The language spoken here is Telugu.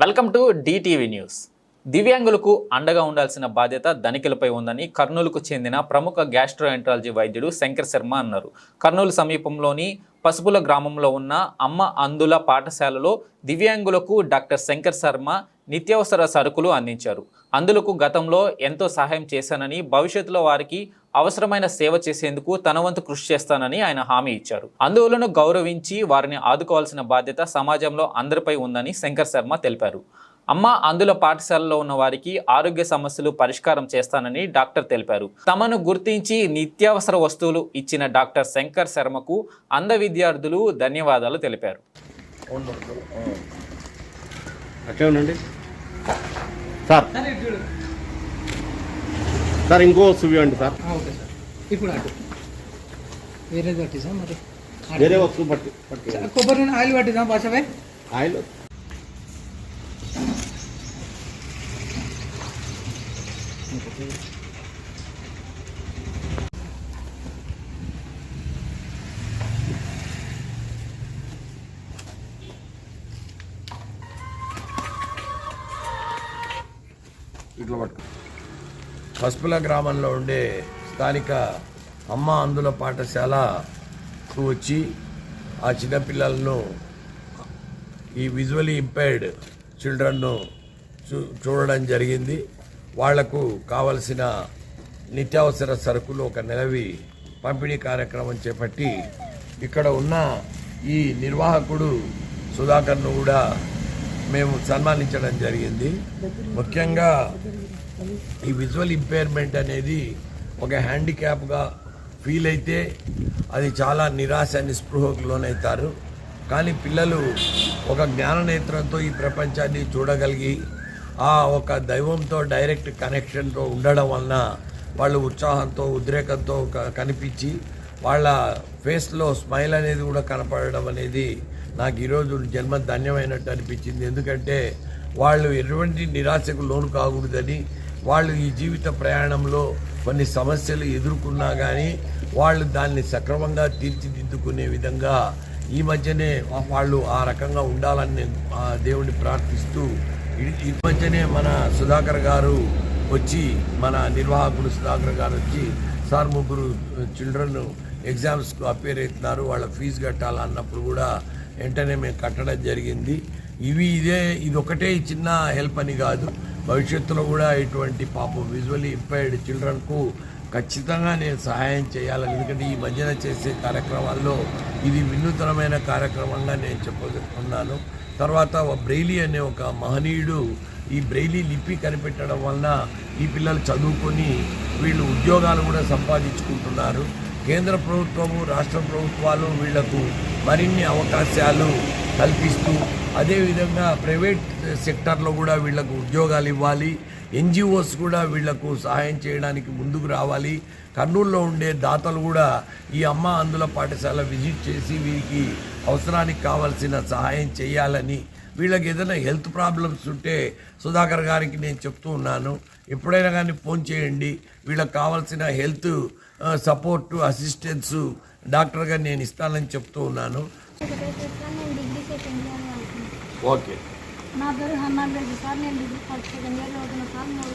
Welcome to DTV news. దివ్యాంగులకు అండగా ఉండాల్సిన బాధ్యత ధనికులపై ఉందని కర్నూలుకు చెందిన ప్రముఖ గ్యాస్ట్రోఎంట్రాలజీ వైద్యుడు శంకర్ శర్మ అన్నారు. కర్నూలు సమీపంలోని పసుపుల గ్రామంలో ఉన్న అమ్మ అందుల పాఠశాలలో దివ్యాంగులకు డాక్టర్ శంకర్ శర్మ నిత్యావసర సరుకులు అందించారు. అందులకు గతంలో ఎంతో సహాయం చేశానని భవిష్యత్తులో వారికి అవసరమైన సేవ చేసేందుకు తన వంతు కృషి చేస్తానని ఆయన హామీ ఇచ్చారు. అందువలన గౌరవించి వారిని ఆదుకోవాల్సిన బాధ్యత సమాజంలో అందరిపై ఉందని శంకర్ శర్మ తెలిపారు. అమ్మ అందుల పాఠశాలలో ఉన్న వారికి ఆరోగ్య సమస్యలు పరిష్కారం చేస్తానని డాక్టర్ తెలిపారు. తమను గుర్తించి నిత్యావసర వస్తువులు ఇచ్చిన డాక్టర్ శంకర్ శర్మకు అంధ విద్యార్థులు ధన్యవాదాలు తెలిపారు. సార్. సార్ ఇంకో వస్తువు ఇవ్వండి సార్ ఆ, ఓకే సార్ ఇప్పుడు అటు వేరేది పట్టిసా మరి వేరే వస్తువు పట్టి పట్టి కొబ్బరి నూనె ఆయిల్ పట్టిద్దాం బాషాబాయ్ ఆయిల్ ఇట్లా పట్టుకో పసుపుల గ్రామంలో ఉండే స్థానిక అమ్మ అందుల పాఠశాలకు వచ్చి ఆ చిన్నపిల్లలను ఈ విజువలీ ఇంపైర్డ్ చిల్డ్రన్ను చూ చూడడం జరిగింది. వాళ్ళకు కావలసిన నిత్యావసర సరుకులు ఒక నెలవి పంపిణీ కార్యక్రమం చేపట్టి ఇక్కడ ఉన్న ఈ నిర్వాహకుడు సుధాకర్ను కూడా మేము సన్మానించడం జరిగింది. ముఖ్యంగా ఈ విజువల్ ఇంపైర్మెంట్ అనేది ఒక హ్యాండిక్యాప్గా ఫీల్ అయితే అది చాలా నిరాశ నిస్పృహకు లోనవుతారు కానీ పిల్లలు ఒక జ్ఞాన నేత్రంతో ఈ ప్రపంచాన్ని చూడగలిగి ఆ ఒక దైవంతో డైరెక్ట్ కనెక్షన్తో ఉండడం వలన వాళ్ళు ఉత్సాహంతో ఉద్రేకంతో క- కనిపించి వాళ్ళ ఫేస్లో స్మైల్ అనేది కూడా కనపడడం అనేది నాకు ఈరోజు జన్మ ధన్యమైనట్టు అనిపించింది. ఎందుకంటే వాళ్ళు ఎటువంటి నిరాశకు లోను కాకూడదని వాళ్ళు ఈ జీవిత ప్రయాణంలో కొన్ని సమస్యలు ఎదుర్కొన్నా కానీ వాళ్ళు దాన్ని సక్రమంగా తీర్చిదిద్దుకునే విధంగా ఈ మధ్యనే వాళ్ళు ఆ రకంగా ఉండాలని నేను ఆ దేవుణ్ణి ప్రార్థిస్తూ ఈ- ఈ మధ్యనే మన సుధాకర్ గారు వచ్చి మన నిర్వాహకుడు సుధాకర్ గారు వచ్చి సార్ ముగ్గురు చిల్డ్రన్ ఎగ్జామ్స్కు అపేర్ అవుతున్నారు వాళ్ళ ఫీజు కట్టాలన్నప్పుడు కూడా వెంటనే మేము కట్టడం జరిగింది. ఇవి ఇదే ఇది ఒకటే చిన్న హెల్ప్ అని కాదు. భవిష్యత్తులో కూడా ఇటువంటి పాపం విజువల్లీ ఇంపైర్డ్ చిల్డ్రన్కు ఖచ్చితంగా నేను సహాయం చేయాలి ఎందుకంటే ఈ మధ్యన చేసే కార్యక్రమాల్లో ఇది వినూతనమైన కార్యక్రమంగా నేను చెప్పుకున్నాను తర్వాత ఒక బ్రెయిలీ అనే ఒక మహనీయుడు ఈ బ్రెయిలీ లిపి కనిపెట్టడం వలన ఈ పిల్లలు చదువుకొని వీళ్ళు ఉద్యోగాలు కూడా సంపాదించుకుంటున్నారు. కేంద్ర ప్రభుత్వము రాష్ట్ర ప్రభుత్వాలు వీళ్ళకు మరిన్ని అవకాశాలు కల్పిస్తూ అదేవిధంగా ప్రైవేట్ సెక్టార్లో కూడా వీళ్ళకు ఉద్యోగాలు ఇవ్వాలి. ఎన్జిఓస్ కూడా వీళ్ళకు సహాయం చేయడానికి ముందుకు రావాలి. కర్నూలులో ఉండే దాతలు కూడా ఈ అమ్మ అందుల పాఠశాల విజిట్ చేసి వీరికి అవసరానికి కావాల్సిన సహాయం చేయాలని వీళ్ళకి ఏదైనా హెల్త్ ప్రాబ్లమ్స్ ఉంటే సుధాకర్ గారికి నేను చెప్తూ ఉన్నాను. ఎప్పుడైనా కానీ ఫోన్ చేయండి. వీళ్ళకి కావాల్సిన హెల్త్ సపోర్టు అసిస్టెన్స్ డాక్టర్గా నేను ఇస్తానని చెప్తూ ఉన్నాను. ఓకే. నా పేరు హనుమాన్ రెడ్డి సార్. నేను డిగ్రీ ఫస్ట్ సెకండ్ ఇయర్ చదువుతున్నా సార్. మూడు